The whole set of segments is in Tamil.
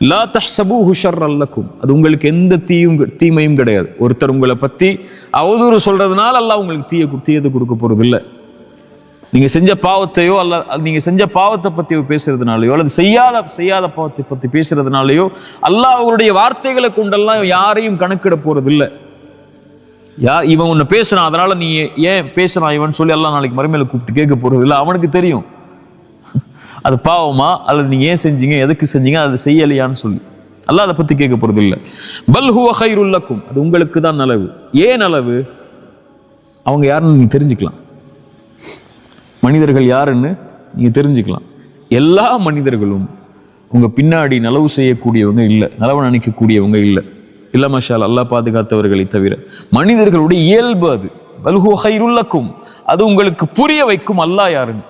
லா தஹ்சபூஹு ஹுஷர் அல்லக்கும் அது உங்களுக்கு எந்த தீயும் தீமையும் கிடையாது. ஒருத்தர் உங்களை பற்றி அவதூறு சொல்றதுனால அல்லாஹ் உங்களுக்கு தீய தீயத்தை கொடுக்க போகிறது இல்லை நீங்கள் செஞ்ச பாவத்தையோ அல்ல நீங்கள் செஞ்ச பாவத்தை பற்றி பேசுறதுனாலையோ அல்லது செய்யாத செய்யாத பாவத்தை பற்றி பேசுறதுனாலையோ அல்லாஹ் அவருடைய வார்த்தைகளை கொண்டெல்லாம் யாரையும் கணக்கிட போகிறது இல்லை யா இவன் உன்னை பேசுகிறான் அதனால் நீ ஏன் பேசுகிறான் இவன் சொல்லி எல்லாம் நாளைக்கு மறுமையில கூப்பிட்டு கேட்க போகிறது இல்லை அவனுக்கு தெரியும். அது பாவமா? அல்லது நீ ஏன் செஞ்சீங்க? எதுக்கு செஞ்சீங்க? அது செய்யலையான்னு சொல்லி. அல்ல அதை பத்தி கேட்க போறது இல்லை. பல் ஹுவ கைருல் அது உங்களுக்கு தான் நலவு. ஏன் நலவு? அவங்க யாருன்னு நீங்க தெரிஞ்சுக்கலாம். மனிதர்கள் யாருன்னு நீங்க தெரிஞ்சுக்கலாம். எல்லா மனிதர்களும் உங்க பின்னாடி நலவு செய்யக்கூடியவங்க இல்லை. நலவு நினைக்கக்கூடியவங்க இல்லை. இல்ல மஷால் அல்லாஹ் பாதுகாத்தவர்களை தவிர. மனிதர்களுடைய இயல்பு அது. பல்ஹு ஹைருல்லக்கும் அது உங்களுக்கு புரிய வைக்கும் அல்லா யாருன்னு.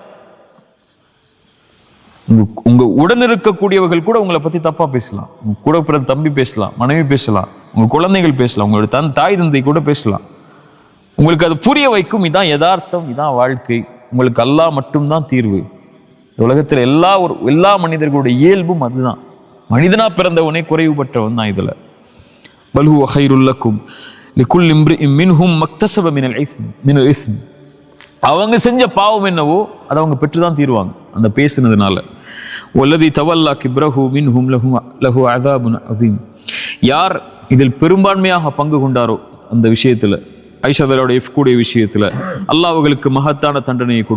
உங்க உடன் இருக்கக்கூடியவர்கள் கூட உங்களை பத்தி தப்பா பேசலாம். உங்க கூட பிறந்த தம்பி பேசலாம் மனைவி பேசலாம் உங்க குழந்தைகள் பேசலாம் உங்களோட தன் தாய் தந்தை கூட பேசலாம். உங்களுக்கு அது புரிய வைக்கும். இதான் யதார்த்தம் இதான் வாழ்க்கை. உங்களுக்கு அல்லா மட்டும்தான் தீர்வு. இந்த எல்லா ஒரு எல்லா மனிதர்களுடைய இயல்பும் அதுதான். மனிதனா பிறந்தவனே குறைவுபட்டவன் தான் இதுல. பல்ஹு வகைருல்லக்கும் லிகுல் மின்ஹும் மக்தஸப மினல் இஸ்ம் மினல் இஸ்ம். அவங்க செஞ்ச பாவம் என்னவோ அதை அவங்க பெற்றுதான் தீருவாங்க. அந்த பேசுனதுனால. ஒல்லதி தவல்லா மின் ஹூம் லஹு லஹு அதாபுன் அதீம் யார் இதில் பெரும்பான்மையாக பங்கு கொண்டாரோ அந்த விஷயத்தில் ஐஷாதலோட கூடிய விஷயத்தில் அல்லாஹ் அவர்களுக்கு மகத்தான தண்டனையை கொடு